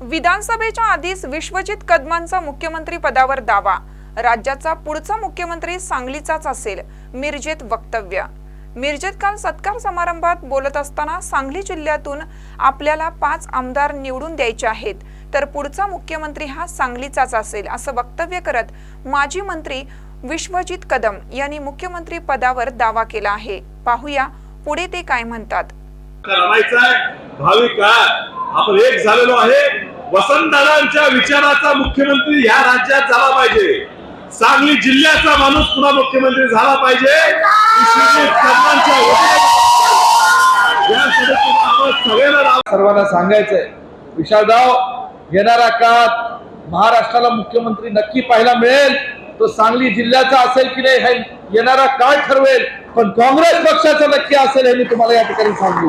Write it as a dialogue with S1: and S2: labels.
S1: विधानसभेच्या आधीच विश्वजित कदमांचा मुख्यमंत्री पदावर दावा. राज्याचा पुढचा मुख्यमंत्री सांगलीचाच असेल मिरजेत वक्तव्य. मिरजेत काल सत्कार समारंभात बोलत असताना सांगली जिल्ह्यातून आपल्याला पाच आमदार निवडून द्यायचे आहेत तर पुढचा मुख्यमंत्री हा सांगलीचाच असेल असं वक्तव्य करत माजी मंत्री विश्वजित कदम यांनी मुख्यमंत्री पदावर दावा केला आहे. पाहूया पुढे ते काय म्हणतात.
S2: आहे. आपण एक झालेलो आहे. वसंतदादांच्या विचाराचा मुख्यमंत्री ह्या राज्यात झाला पाहिजे. सांगली जिल्ह्याचा माणूस पुन्हा मुख्यमंत्री झाला पाहिजे.
S3: सर्वांना सांगायचंय विशालराव येणारा काळात महाराष्ट्राला मुख्यमंत्री नक्की पाहायला मिळेल. तो सांगली जिल्ह्याचा असेल की नाही हे येणारा काळ ठरवेल. पण काँग्रेस पक्षाचा नक्की असेल हे मी तुम्हाला या ठिकाणी सांगू